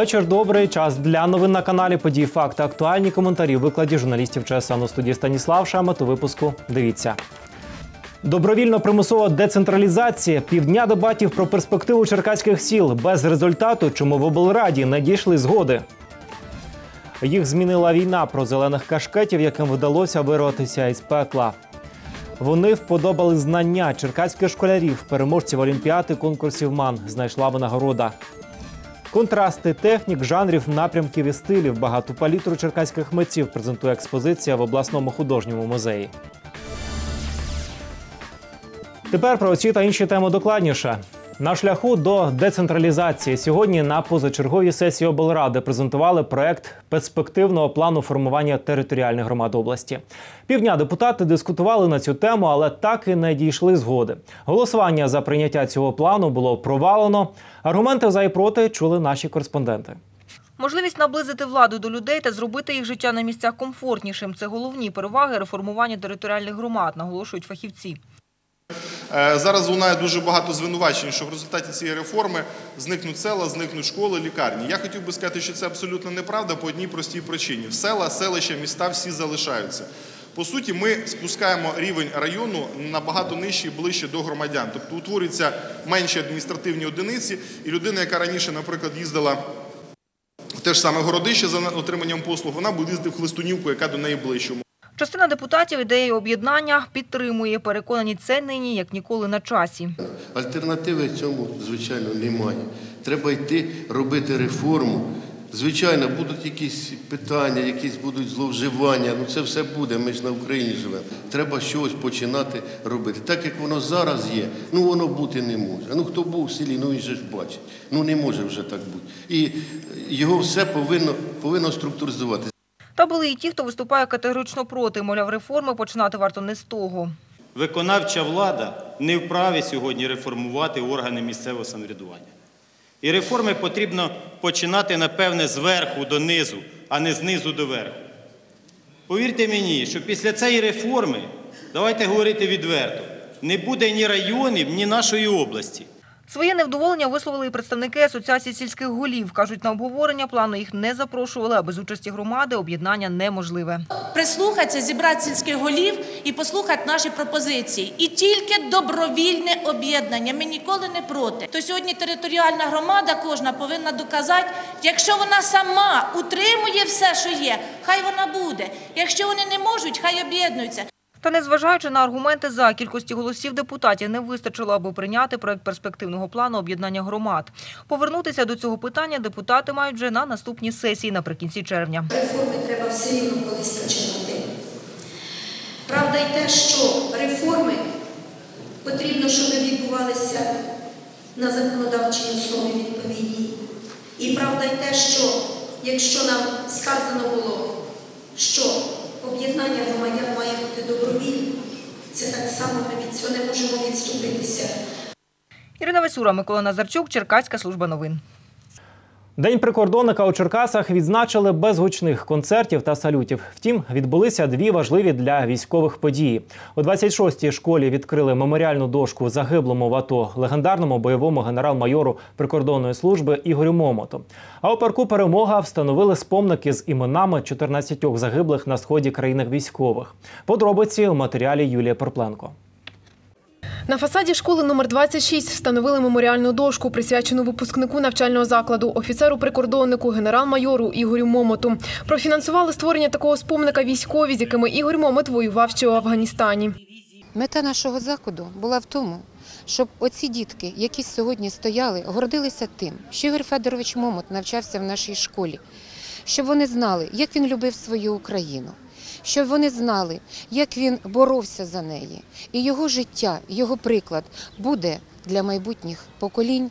Вечір добрий. Час для новин на каналі Події Факти. Актуальні коментарі викладі журналістів ЧСН у студії Станіслав Шамат. У випуску дивіться. Добровільно примусова децентралізація. Півдня дебатів про перспективу черкаських сіл без результату, чому в облраді не дійшли згоди. Їх змінила війна про зелених кашкетів, яким вдалося вирватися із пекла. Вони вподобали знання черкаських школярів, переможців олімпіади, конкурсів МАН. Знайшла винагорода. Контрасти технік, жанрів, напрямків і стилів. Багату палітру черкаських митців презентує експозиція в обласному художньому музеї. Тепер про ці та інші теми докладніше. На шляху до децентралізації сьогодні на позачерговій сесії облради презентували проект перспективного плану формування територіальних громад області. Півдня депутати дискутували на цю тему, але так і не дійшли згоди. Голосування за прийняття цього плану було провалено. Аргументи за і проти чули наші кореспонденти. Можливість наблизити владу до людей та зробити їх життя на місцях комфортнішим – це головні переваги реформування територіальних громад, наголошують фахівці. Е, Зараз лунає дуже багато звинувачень, що в результаті цієї реформи зникнуть села, зникнуть школи, лікарні. Я хотів би сказати, що це абсолютно неправда по одній простій причині. В села, селища, міста всі залишаються. По суті, ми спускаємо рівень району набагато нижче і ближче до громадян. Тобто утворюються менші адміністративні одиниці, і людина, яка раніше, наприклад, їздила те ж саме городище за отриманням послуг, вона буде їздити в Хлистунівку, яка до неї ближче. Частина депутатів ідеї об'єднання підтримує. Переконані, це нині як ніколи на часі. Альтернативи цьому, звичайно, немає. Треба йти робити реформу. Звичайно, будуть якісь питання, якісь будуть зловживання. Ну це все буде. Ми ж на Україні живемо. Треба щось починати робити. Так як воно зараз є, ну воно бути не може. Ну хто був в селі, ну він же ж бачить. Ну не може вже так бути. І його все повинно, повинно структуризувати. Та були і ті, хто виступає категорично проти. Мовляв, реформи починати варто не з того. Виконавча влада не вправі сьогодні реформувати органи місцевого самоврядування. І реформи потрібно починати, напевне, зверху до низу, а не знизу до верху. Повірте мені, що після цієї реформи, давайте говорити відверто, не буде ні районів, ні нашої області. Своє невдоволення висловили і представники Асоціації сільських голів. Кажуть, на обговорення плану їх не запрошували, а без участі громади об'єднання неможливе. прислухатися, зібрати сільських голів і послухати наші пропозиції. І тільки добровільне об'єднання. Ми ніколи не проти. То сьогодні територіальна громада кожна повинна доказати, якщо вона сама утримує все, що є, хай вона буде. Якщо вони не можуть, хай об'єднуються. Та незважаючи на аргументи за кількості голосів депутатів не вистачило, аби прийняти проект перспективного плану об'єднання громад. Повернутися до цього питання депутати мають вже на наступній сесії наприкінці червня. Реформи треба все рівно колись починати. Правда й те, що реформи потрібно, щоб відбувалися на законодавчій основі відповідній. І правда й те, що якщо нам сказано було, що об'єднання громадян має бути добровільним, це так само ми від цього не можемо відступитися. Ірина Весюра, Микола Назарчук, Черкаська служба новин. День прикордонника у Черкасах відзначили без гучних концертів та салютів. Втім, відбулися дві важливі для військових події. У 26-й школі відкрили меморіальну дошку загиблому в АТО легендарному бойовому генерал-майору прикордонної служби Ігорю Момоту. А у парку перемога встановили спомники з іменами 14 загиблих на сході країни військових. Подробиці у матеріалі Юлія Порпленко. На фасаді школи номер 26 встановили меморіальну дошку, присвячену випускнику навчального закладу, офіцеру-прикордоннику, генерал-майору Ігорю Момоту. Профінансували створення такого спомника військові, з якими Ігор Момот воював ще у Афганістані. Мета нашого заходу була в тому, щоб оці дітки, які сьогодні стояли, гордилися тим, що Ігор Федорович Момот навчався в нашій школі, щоб вони знали, як він любив свою Україну, щоб вони знали, як він боровся за неї. І його життя, його приклад буде для майбутніх поколінь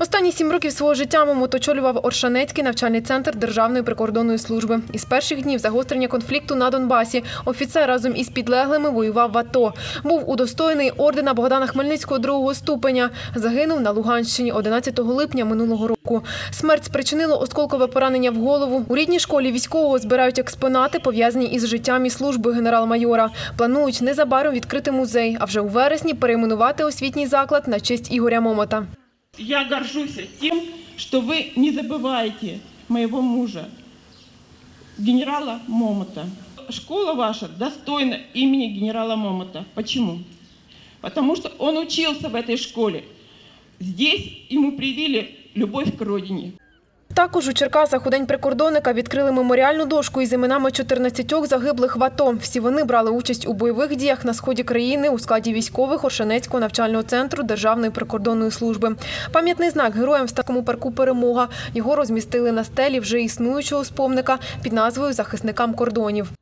Останні сім років свого життя Момот очолював Оршанецький навчальний центр Державної прикордонної служби. Із перших днів загострення конфлікту на Донбасі офіцер разом із підлеглими воював в АТО. Був удостоєний ордена Богдана Хмельницького другого ступеня. Загинув на Луганщині 11 липня минулого року. Смерть спричинило осколкове поранення в голову. У рідній школі військового збирають експонати, пов'язані із життям і службою генерал-майора. Планують незабаром відкрити музей, а вже у вересні перейменувати освітній заклад на честь Ігоря Момота. Я горжусь тем, что вы не забываете моего мужа, генерала Момота. Школа ваша достойна имени генерала Момота. Почему? Потому что он учился в этой школе. Здесь ему привили любовь к родине. Також у Черкасах у день прикордонника відкрили меморіальну дошку із іменами 14 загиблих в АТО. Всі вони брали участь у бойових діях на сході країни у складі військових Оршанецького навчального центру Державної прикордонної служби. Пам'ятний знак героям в такому парку перемога. Його розмістили на стелі вже існуючого спомника під назвою Захисникам кордонів.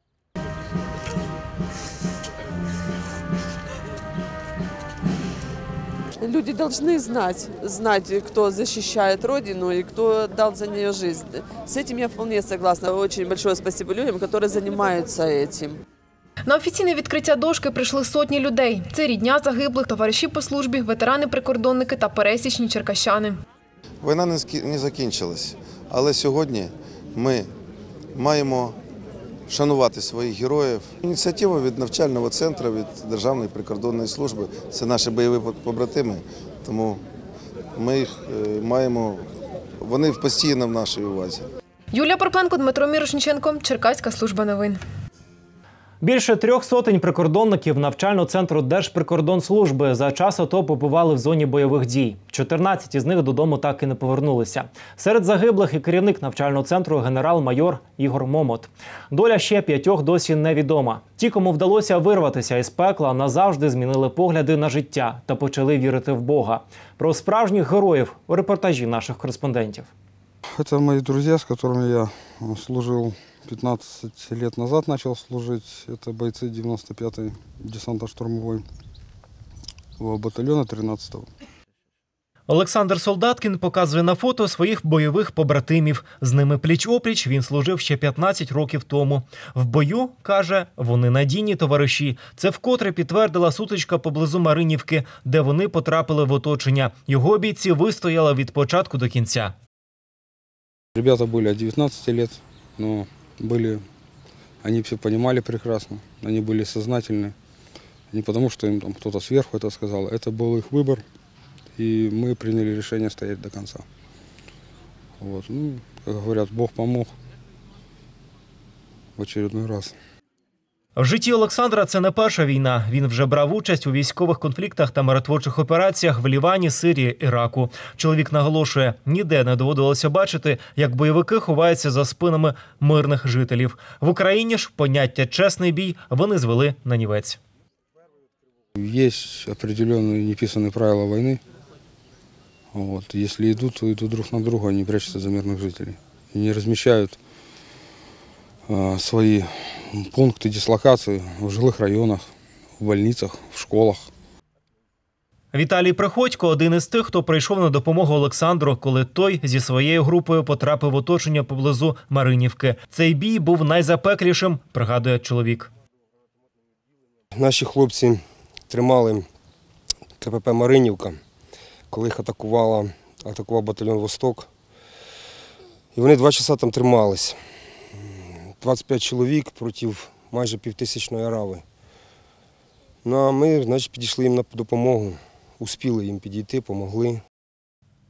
Люди должны знать, знать, кто защищает Родину и кто дал за нее жизнь. С этим я вполне согласна. Очень большое спасибо людям, которые занимаются этим. На офіційне відкриття дошки прийшли сотні людей. Це рідня загиблих, товариші по службі, ветерани-прикордонники та пересічні черкащани. Війна не скі- не закінчилась, але сьогодні ми маємо шанувати своїх героїв. Ініціатива від навчального центру, від Державної прикордонної служби це наші бойові побратими, тому ми їх е, маємо, вони постійно в нашій увазі. Юлія Порпленко, Дмитро Мірошниченко, Черкаська служба новин. Більше трьох сотень прикордонників навчального центру Держприкордонслужби за час АТО побували в зоні бойових дій. 14 із них додому так і не повернулися. Серед загиблих і керівник навчального центру генерал-майор Ігор Момот. Доля ще п'ятьох досі невідома. Ті, кому вдалося вирватися із пекла, назавжди змінили погляди на життя та почали вірити в Бога. Про справжніх героїв у репортажі наших кореспондентів. Это мои друзья, с которыми я э, служил 15 лет назад, начал служить. Это бойцы 95-й десантно-штурмовой батальона 13-го. Олександр Солдаткін показує на фото своїх бойових побратимів. З ними пліч-опліч він служив ще 15 років тому. В бою каже, вони надійні товариші. Це вкотре підтвердила сутичка поблизу Маринівки, де вони потрапили в оточення. Його бійці вистояли від початку до кінця. Ребята были от 19 лет, но были, они все понимали прекрасно, они были сознательны. Не потому, что им там кто-то сверху это сказал, это был их выбор, и мы приняли решение стоять до конца. Вот. Ну, как говорят, Бог помог в очередной раз. В житті Олександра це не перша війна. Він вже брав участь у військових конфліктах та миротворчих операціях в Лівані, Сирії, Іраку. Чоловік наголошує, ніде не доводилося бачити, як бойовики ховаються за спинами мирних жителів. В Україні ж поняття чесний бій вони звели на нівець. Есть определенные неписанные правила войны. Вот. Если идут, то идут друг на друга, они прячутся за мирных жителей. И не размещают а, свои пункты дислокации в жилых районах, в больницах, в школах. Віталій Приходько один із тих, хто прийшов на допомогу Олександру, коли той зі своєю групою потрапив в оточення поблизу Маринівки. Цей бій був найзапеклішим, пригадує чоловік. Наші хлопці тримали КПП Маринівка, коли їх атакувала, атакував батальйон Восток. І вони два часа там тримались. 25 чоловік проти майже півтисячної арави. Ну а ми, значить, підійшли їм на допомогу, успіли їм підійти, помогли.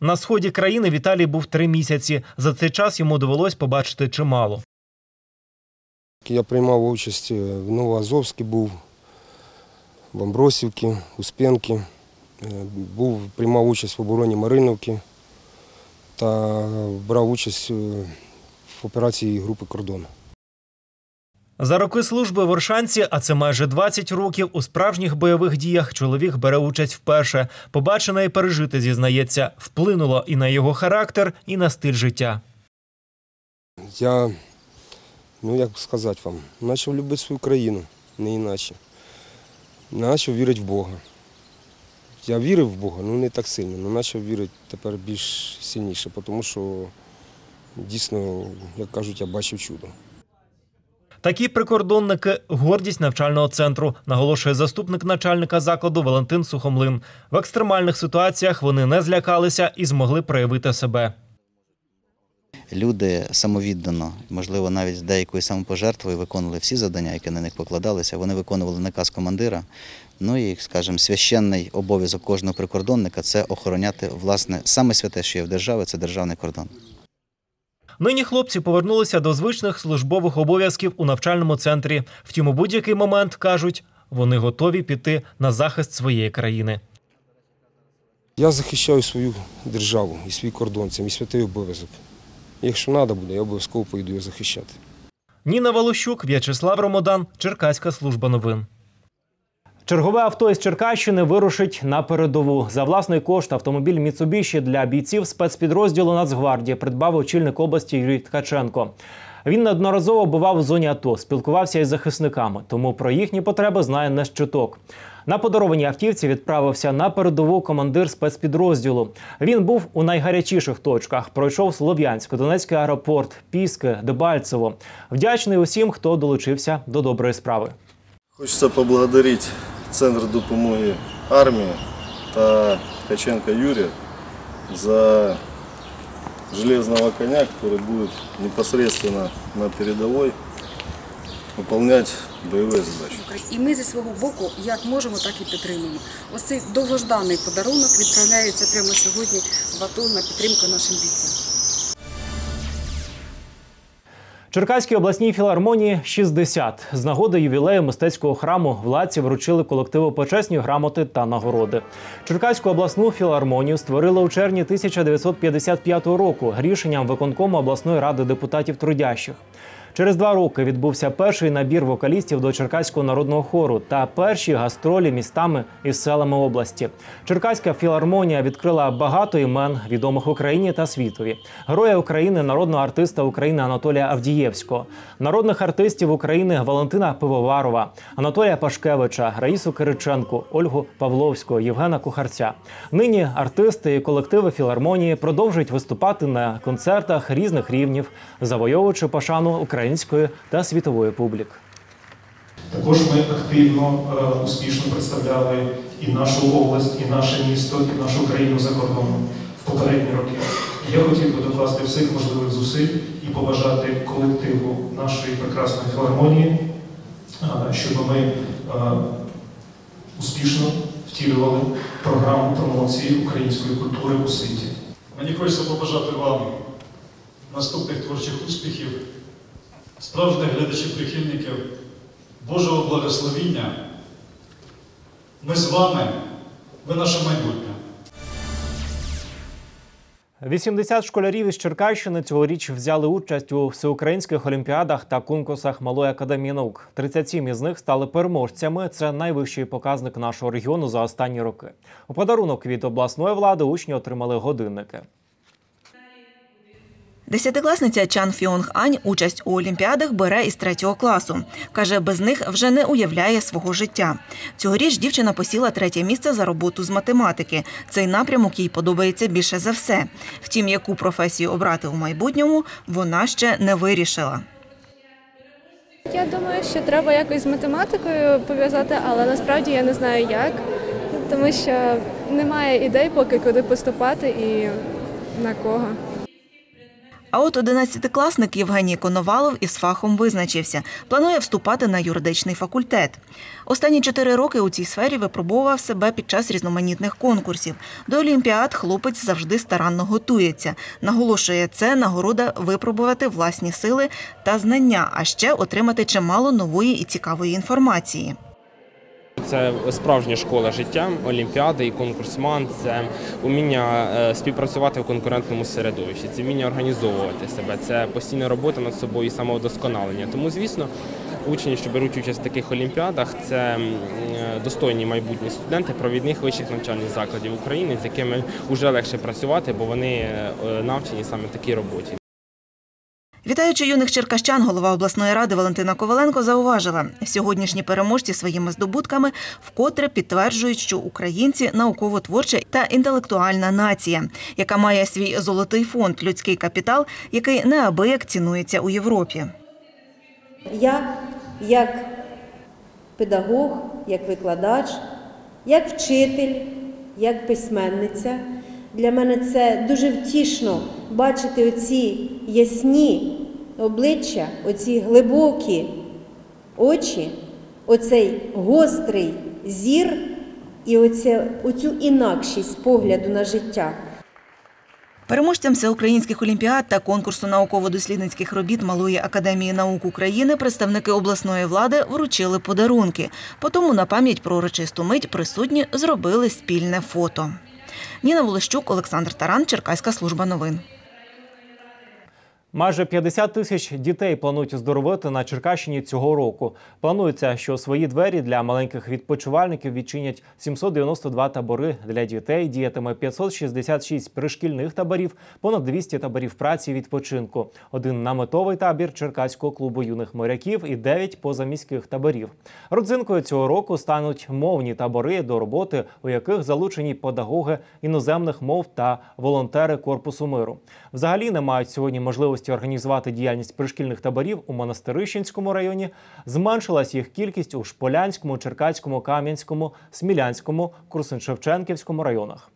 На сході країни Віталій був три місяці. За цей час йому довелось побачити чимало. Я приймав участь в Новоазовській був, в Амбросівці, Успенці. Е, Був, приймав участь в обороні Мариновки та брав участь е, в операції групи кордон. За роки служби в Оршанці, а це майже 20 років, у справжніх бойових діях чоловік бере участь вперше. Побачене і пережити, зізнається, вплинуло і на його характер, і на стиль життя. Я, ну як сказати вам, почав любити свою країну, не іначе. Почав вірити в Бога. Я вірив в Бога, ну не так сильно, але почав вірити тепер більш сильніше, тому що дійсно, як кажуть, я бачив чудо. Такі прикордонники гордість навчального центру, наголошує заступник начальника закладу Валентин Сухомлин. В екстремальних ситуаціях вони не злякалися і змогли проявити себе. Люди самовіддано, можливо, навіть з деякою самопожертвою виконували всі завдання, які на них покладалися. Вони виконували наказ командира. Ну і, скажімо, священний обов'язок кожного прикордонника це охороняти власне саме святе, що є в державі, це державний кордон. Нині хлопці повернулися до звичних службових обов'язків у навчальному центрі. Втім, у будь-який момент кажуть, вони готові піти на захист своєї країни. Я захищаю свою державу і свій кордон, це мій святий обов'язок. Якщо треба буде, я обов'язково поїду його захищати. Ніна Волощук, В'ячеслав Ромодан, Черкаська служба новин. Чергове авто із Черкащини вирушить на передову. За власний кошт автомобіль Міцубіші для бійців спецпідрозділу Нацгвардії придбав очільник області Юрій Ткаченко. Він неодноразово бував у зоні АТО, спілкувався із захисниками, тому про їхні потреби знає не з чуток. На подарованій автівці відправився на передову командир спецпідрозділу. Він був у найгарячіших точках. Пройшов Слов'янськ, Донецький аеропорт, Піски, Дебальцево. Вдячний усім, хто долучився до доброї справи. Хочеться поблагодарити Центр допомоги армії та Ткаченка Юрія за железного коня, который будет непосредственно на передовой выполнять бойові задачі. І ми зі свого боку, як можемо, так і підтримуємо. Ось цей довгожданий подарунок відправляється прямо сьогодні в АТО на підтримку нашим бійцям. Черкаській обласній філармонії 60. З нагоди ювілею мистецького храму владці вручили колективу почесні грамоти та нагороди. Черкаську обласну філармонію створили у червні 1955 року рішенням виконкому обласної ради депутатів трудящих. Через два роки відбувся перший набір вокалістів до Черкаського народного хору та перші гастролі містами і селами області. Черкаська філармонія відкрила багато імен відомих Україні та світові. Героя України, народного артиста України Анатолія Авдієвського, народних артистів України Валентина Пивоварова, Анатолія Пашкевича, Раїсу Кириченку, Ольгу Павловську, Євгена Кухарця. Нині артисти і колективи філармонії продовжують виступати на концертах різних рівнів, завойовуючи пошану української та світової публік. Також ми активно, е, успішно представляли і нашу область, і наше місто, і нашу країну за кордоном в попередні роки. Я хотів би докласти всіх можливих зусиль і побажати колективу нашої прекрасної філармонії, е, щоб ми е, успішно втілювали програму промоції української культури у світі. Мені хочеться побажати вам наступних творчих успіхів, справжніх глядачів-прихильників, Божого благословіння. Ми з вами, ви наше майбутнє. 80 школярів із Черкащини цьогоріч взяли участь у всеукраїнських олімпіадах та конкурсах Малої академії наук. 37 із них стали переможцями. Це найвищий показник нашого регіону за останні роки. У подарунок від обласної влади учні отримали годинники. Десятикласниця Чан Фіонг Ань участь у олімпіадах бере із третього класу. Каже, без них вже не уявляє свого життя. Цьогоріч дівчина посіла третє місце за роботу з математики. Цей напрямок їй подобається більше за все. Втім, яку професію обрати у майбутньому, вона ще не вирішила. Я думаю, що треба якось з математикою пов'язати, але насправді я не знаю як, тому що немає ідей поки куди поступати і на кого. А от одинадцятикласник Євгеній Коновалов із фахом визначився. Планує вступати на юридичний факультет. Останні чотири роки у цій сфері випробував себе під час різноманітних конкурсів. До олімпіад хлопець завжди старанно готується. Наголошує, це нагорода випробувати власні сили та знання, а ще отримати чимало нової і цікавої інформації. Це справжня школа життя, олімпіади і конкурсман. Це уміння е, співпрацювати в конкурентному середовищі, це вміння організовувати себе, це постійна робота над собою і самовдосконалення. Тому, звісно, учні, що беруть участь в таких олімпіадах, це е, достойні майбутні студенти провідних вищих навчальних закладів України, з якими вже легше працювати, бо вони е, навчені саме такій роботі. Вітаючи юних черкащан, голова обласної ради Валентина Коваленко зауважила, сьогоднішні переможці своїми здобутками вкотре підтверджують, що українці науково-творча та інтелектуальна нація, яка має свій золотий фонд, людський капітал, який неабияк цінується у Європі. Я як педагог, як викладач, як вчитель, як письменниця. Для мене це дуже втішно бачити оці ясні обличчя, оці глибокі очі, оцей гострий зір і оце, оцю інакшість погляду на життя. Переможцям всеукраїнських олімпіад та конкурсу науково-дослідницьких робіт Малої академії наук України представники обласної влади вручили подарунки. Потому на пам'ять про урочисту мить присутні зробили спільне фото. Ніна Волощук, Олександр Таран, Черкаська служба новин. Майже 50 тисяч дітей планують оздоровити на Черкащині цього року. Планується, що свої двері для маленьких відпочивальників відчинять 792 табори для дітей. Діятиме 566 пришкільних таборів, понад 200 таборів праці і відпочинку. Один наметовий табір Черкаського клубу юних моряків і 9 позаміських таборів. Родзинкою цього року стануть мовні табори, до роботи у яких залучені педагоги іноземних мов та волонтери корпусу миру. Взагалі не мають сьогодні можливості організувати діяльність пришкільних таборів у Монастирищенському районі. Зменшилась їх кількість у Шполянському, Черкаському, Кам'янському, Смілянському, Курсин-Шевченківському районах.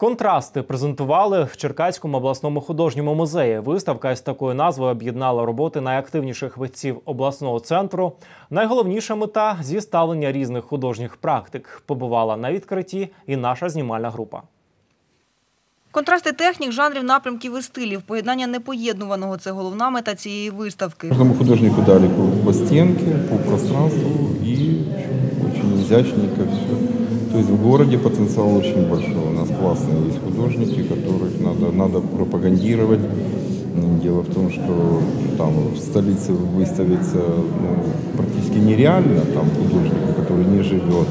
Контрасти презентували в Черкаському обласному художньому музеї. Виставка із такою назвою об'єднала роботи найактивніших митців обласного центру. Найголовніша мета зіставлення різних художніх практик побувала на відкритті і наша знімальна група. Контрасти технік, жанрів, напрямків і стилів, поєднання непоєднуваного – це головна мета цієї виставки. Каждому художнику дали по, по стенке, по пространству и очень изящненько все. То есть в городе потенциал очень большой. У нас классные есть художники, которых надо, надо пропагандировать. М, Дело в том, что там в столице выставиться ну, практически нереально, там художнику, который не живет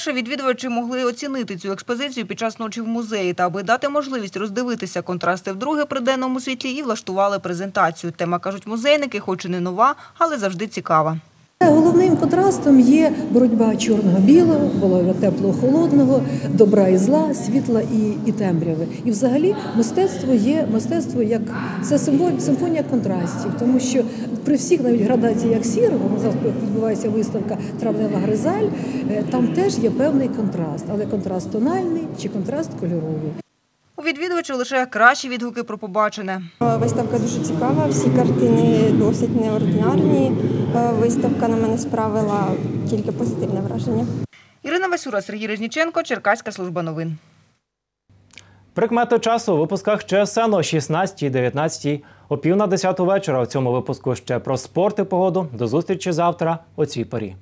Перше відвідувачі могли оцінити цю експозицію під час ночі в музеї та аби дати можливість роздивитися контрасти вдруге при денному світлі і влаштували презентацію. Тема, кажуть музейники, хоч і не нова, але завжди цікава. Головним контрастом є боротьба чорного-білого, було теплого-холодного, добра і зла, світла і, і темряви. І взагалі мистецтво є мистецтво як це симфонія контрастів, тому що при всіх навіть градаціях сірого, зараз відбувається виставка Травнева Гризаль, е, там теж є певний контраст, але контраст тональний чи контраст кольоровий. Відвідувачів лише кращі відгуки про побачене. Виставка дуже цікава, всі картини досить неординарні. Е, Виставка на мене справила тільки позитивне враження. Ірина Васюра, Сергій Резніченко, Черкаська служба новин. Прикмети часу у випусках ЧСН о 16 і 19 о пів на 10 вечора. У цьому випуску ще про спорт і погоду. До зустрічі завтра о цій порі.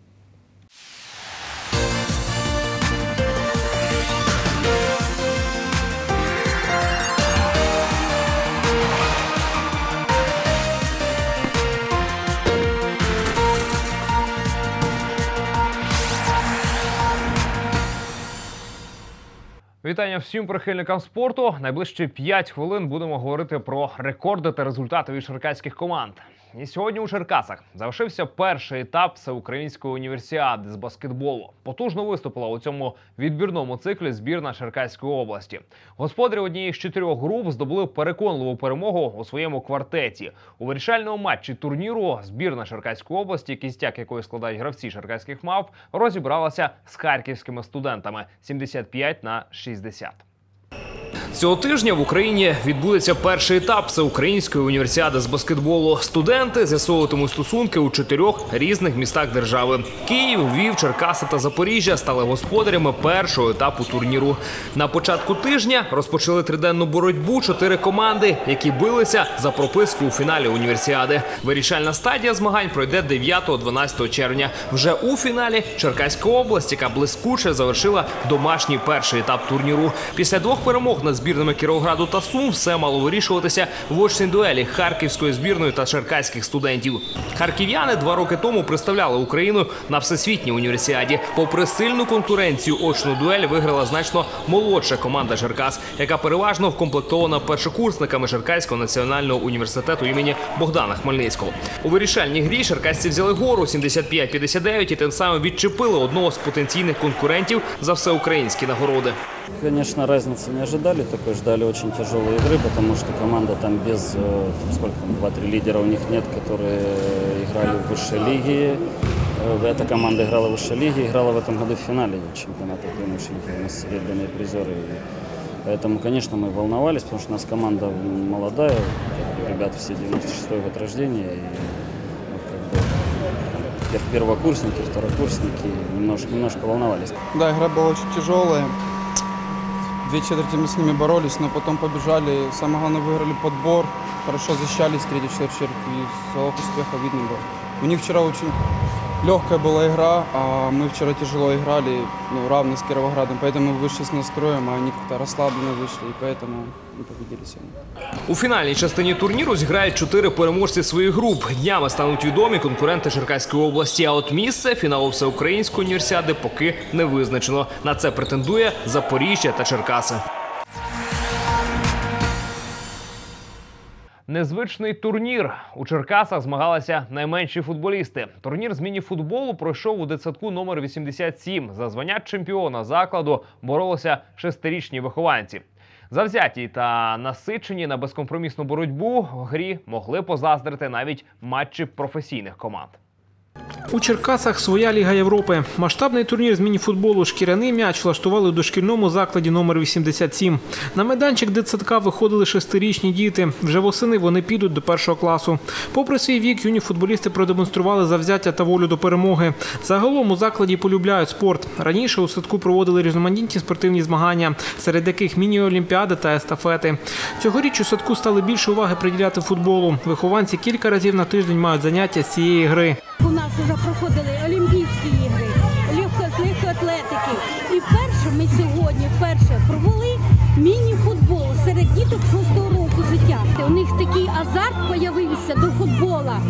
Вітання всім прихильникам спорту. Найближчі 5 хвилин будемо говорити про рекорди та результати від черкаських команд. І сьогодні у Черкасах завершився перший етап всеукраїнської універсіади з баскетболу. Потужно виступила у цьому відбірному циклі збірна Черкаської області. Господарі однієї з чотирьох груп здобули переконливу перемогу у своєму квартеті. У вирішальному матчі турніру збірна Черкаської області, кістяк якої складають гравці черкаських мав, розібралася з харківськими студентами 75 на 60. Цього тижня в Україні відбудеться перший етап всеукраїнської універсіади з баскетболу. Студенти з'ясовуватимуть стосунки у чотирьох різних містах держави: Київ, Львів, Черкаси та Запоріжжя стали господарями першого етапу турніру. На початку тижня розпочали триденну боротьбу чотири команди, які билися за прописку у фіналі універсіади. Вирішальна стадія змагань пройде 9-12 червня. Вже у фіналі Черкаська область, яка блискуче завершила домашній перший етап турніру. Після двох перемог над збірними Кіровограду та Сум все мало вирішуватися в очній дуелі харківської збірної та черкаських студентів. Харків'яни два роки тому представляли Україну на всесвітній універсіаді. Попри сильну конкуренцію, очну дуель виграла значно молодша команда Черкас, яка переважно вкомплектована першокурсниками Черкаського національного університету імені Богдана Хмельницького. У вирішальній грі черкасці взяли гору 75-59 і тим самим відчепили одного з потенційних конкурентів за всеукраїнські нагороди. Конечно, разницы не ожидали, такой ждали очень тяжелой игры, потому что команда там без, э, там сколько там, 2-3 лидера у них нет, которые играли в высшей лиге. Э, Эта команда играла в высшей лиге, играла в этом году в финале чемпионата Украины, у нас серебряные призеры. И Поэтому, конечно, мы волновались, потому что у нас команда молодая, как бы ребята все 96-й год рождения. И, ну, как бы, пер- первокурсники, второкурсники немножко, немножко волновались. Да, игра была очень тяжелая. Две четверти мы с ними боролись, но потом побежали. Самое главное, выиграли подбор. Хорошо защищались третью четверть, и залог успеха видно был. У них вчера очень легкая была игра, а мы вчера тяжело играли, ну, равно с Кировоградом. Поэтому мы вышли с настроем, а они как-то расслабленно вышли, и поэтому мы победили сегодня. У фінальній частині турніру зіграють чотири переможці своїх груп. Днями стануть відомі конкуренти Черкаської області. А от місце фіналу всеукраїнської універсіади поки не визначено. На це претендує Запоріжжя та Черкаси. Незвичний турнір у Черкасах змагалися найменші футболісти. Турнір з мініфутболу пройшов у дитсадку номер 87. За звання чемпіона закладу боролися шестирічні вихованці. Завзяті та насичені на безкомпромісну боротьбу в грі могли позаздрити навіть матчі професійних команд. У Черкасах своя Ліга Європи. Масштабний турнір з мініфутболу «Шкіряний м'яч» влаштували у дошкільному закладі номер 87. На майданчик дитсадка виходили шестирічні діти. Вже восени вони підуть до першого класу. Попри свій вік, юні футболісти продемонстрували завзяття та волю до перемоги. Загалом у закладі полюбляють спорт. Раніше у садку проводили різноманітні спортивні змагання, серед яких міні-олімпіади та естафети. Цьогоріч у садку стали більше уваги приділяти футболу. Вихованці кілька разів на тиждень мають заняття з цієї гри. У нас вже проходили Олімпійські ігри, легко, атлетики, легкоатлетики. І вперше ми сьогодні вперше провели міні-футбол серед діток шостого року життя. У них такий азарт появився до футбола.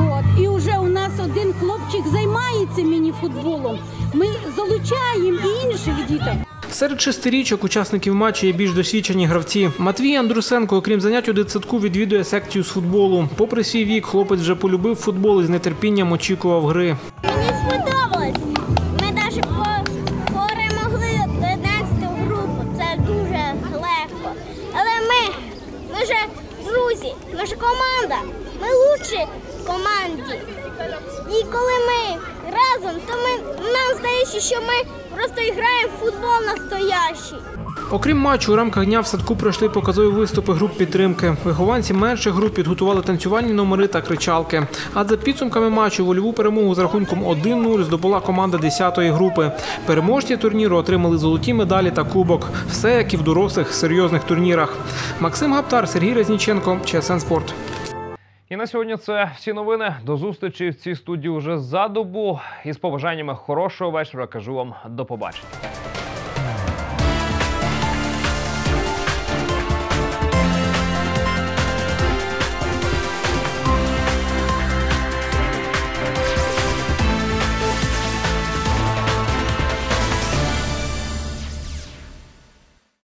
От. І вже у нас один хлопчик займається міні-футболом. Ми залучаємо і інших діток. Серед шестирічок учасників матчу є більш досвідчені гравці. Матвій Андрусенко, окрім занять у дитсадку, відвідує секцію з футболу. Попри свій вік, хлопець вже полюбив футбол і з нетерпінням очікував гри. Мені сподобалось. Ми навіть перемогли 11 групу. Це дуже легко. Але ми, ми вже друзі, ми ж команда. Ми лучші команді. І коли ми разом, то ми, нам здається, що ми просто граємо в футбол настоящий. Окрім матчу, у рамках дня в садку пройшли показові виступи груп підтримки. Вихованці менших груп підготували танцювальні номери та кричалки. А за підсумками матчу вольову перемогу з рахунком 1-0 здобула команда 10-ї групи. Переможці турніру отримали золоті медалі та кубок. Все як і в дорослих серйозних турнірах. Максим Гаптар, Сергій Резніченко, ЧСН Спорт. І на сьогодні це всі новини. До зустрічі в цій студії вже за добу. І з побажаннями хорошого вечора кажу вам до побачення.